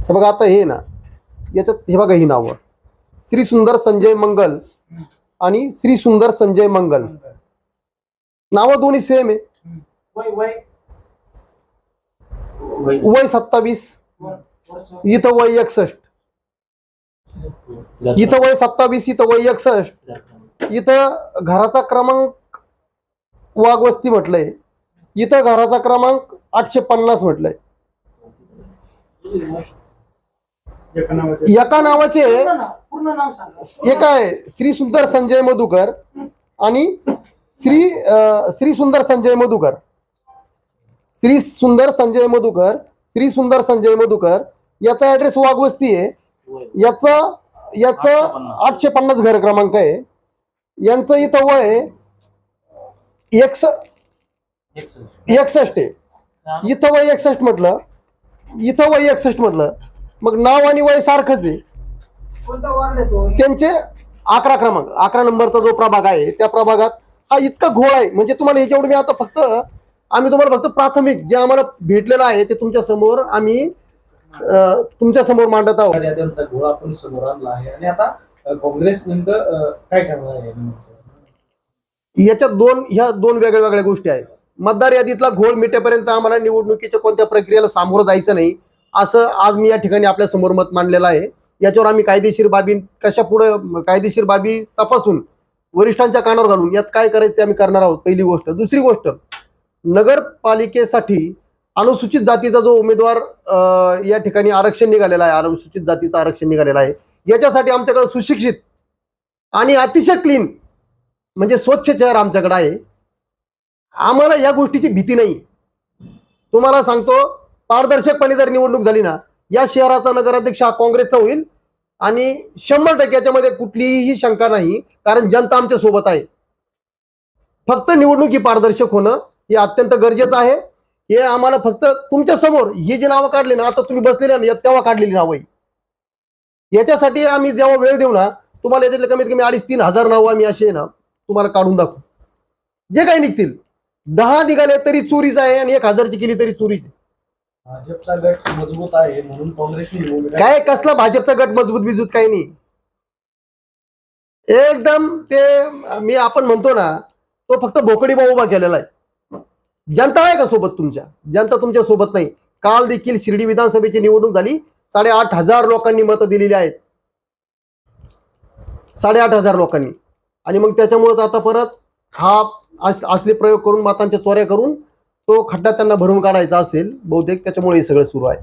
हे बघा आता हे ना याच्यात हे बघा ही नावं. श्री सुंदर संजय मंगल आणि श्री सुंदर संजय मंगल. नावं दोन्ही सेम आहे. वय सत्तावीस. इथं वय एकसष्ट. इथं वय सत्तावीस इथं वय एकसष्ट. इथं घराचा क्रमांक वाघवस्ती म्हटलंय. इथं घराचा क्रमांक आठशे पन्नास म्हटलंय. एका नावाचे. पूर्ण नाव पूर्ण नाव सांगा. एक आहे श्री सुंदर संजय मधुकर आणि श्री श्री सुंदर संजय मधुकर. श्री सुंदर संजय मधुकर श्री सुंदर संजय मधुकर याचा ऍड्रेस वाघवस्ती आहे. याचा याचं आठशे पन्नास. घर क्रमांक आहे. यांचं इथं वय एकस एकसष्ट आहे. इथं वय एकसष्ट म्हटलं. इथं वय एकसष्ट म्हटलं. मग नाव आणि वय सारखंच आहे. त्यांचे अकरा क्रमांक. अकरा नंबरचा जो प्रभाग आहे त्या प्रभागात हा इतका घोळ आहे. म्हणजे तुम्हाला याच्यावर मी आता फक्त आम्ही तुम्हाला फक्त प्राथमिक जे आम्हाला भेटलेलं आहे ते तुमच्यासमोर आम्ही तुमच्यासमोर मांडत आहोत. त्यांचा घोळा आपण समोर आणला आहे. आणि आता काँग्रेस नेमकं अ, काय करणार आहे? याच्यात दोन ह्या दोन वेगळ्या वेगळ्या गोष्टी आहेत. मतदार यादीतला घोळ मिटेपर्यंत आम्हाला निवडणुकीच्या कोणत्या प्रक्रियेला सामोरं जायचं नाही असं आज मी या ठिकाणी आपल्यासमोर मत मांडलेलं आहे. याच्यावर आम्ही कायदेशीर बाबी कशा पुढे कायदेशीर बाबी तपासून वरिष्ठांच्या कानावर घालून यात काय करायचं ते आम्ही करणार आहोत पहिली गोष्ट. दुसरी गोष्ट नगरपालिकेसाठी अनुसूचित जातीचा जो उमेदवार या ठिकाणी आरक्षण निघालेला आहे अनुसूचित जातीचं आरक्षण निघालेलं आहे याच्यासाठी आमच्याकडे सुशिक्षित आणि अतिशय क्लीन म्हणजे स्वच्छ चेहरा आमच्याकडे आहे. आम्हाला या गोष्टीची भीती नाही तुम्हाला सांगतो पारदर्शकपणे जर निवडणूक झाली ना या शहराचा नगराध्यक्ष हा काँग्रेसचा होईल आणि शंभर टक्के याच्यामध्ये कुठलीही शंका नाही कारण जनता आमच्यासोबत आहे. फक्त निवडणूक ही पारदर्शक होणं हे अत्यंत गरजेचं आहे. हे आम्हाला फक्त तुमच्यासमोर ही जी नावं काढली ना आता तुम्ही बसलेले ना तेव्हा काढलेली नावं आहे याच्यासाठी आम्ही जेव्हा वेळ देऊ ना तुम्हाला याच्यातले कमीत कमी अडीच तीन हजार नावं आम्ही असे ना तुम्हाला काढून दाखवू. जे काही निघतील दहा निघाले तरी चोरीच आहे आणि एक हजारची केली तरी चोरीच आहे. भाजपचा गट मजबूत आहे म्हणून काँग्रेसने निवडणूक काय कसला भाजपचा गट मजबूत बिजूत काही नाही. एकदम ते मी आपण म्हणतो ना तो फक्त भोकडी उभा केलेला आहे. जनता आहे का सोबत तुमच्या? जनता तुमच्यासोबत नाही. काल देखील शिर्डी विधानसभेची निवडणूक झाली. साडेआठ हजार लोकांनी मतं दिलेली आहेत. साडेआठ हजार लोकांनी. आणि मग त्याच्यामुळं आता परत हा असले प्रयोग करून मातांच्या चोऱ्या करून तो खड्डा त्यांना भरून काढायचा असेल बहुतेक त्याच्यामुळे हे सगळं सुरू आहे.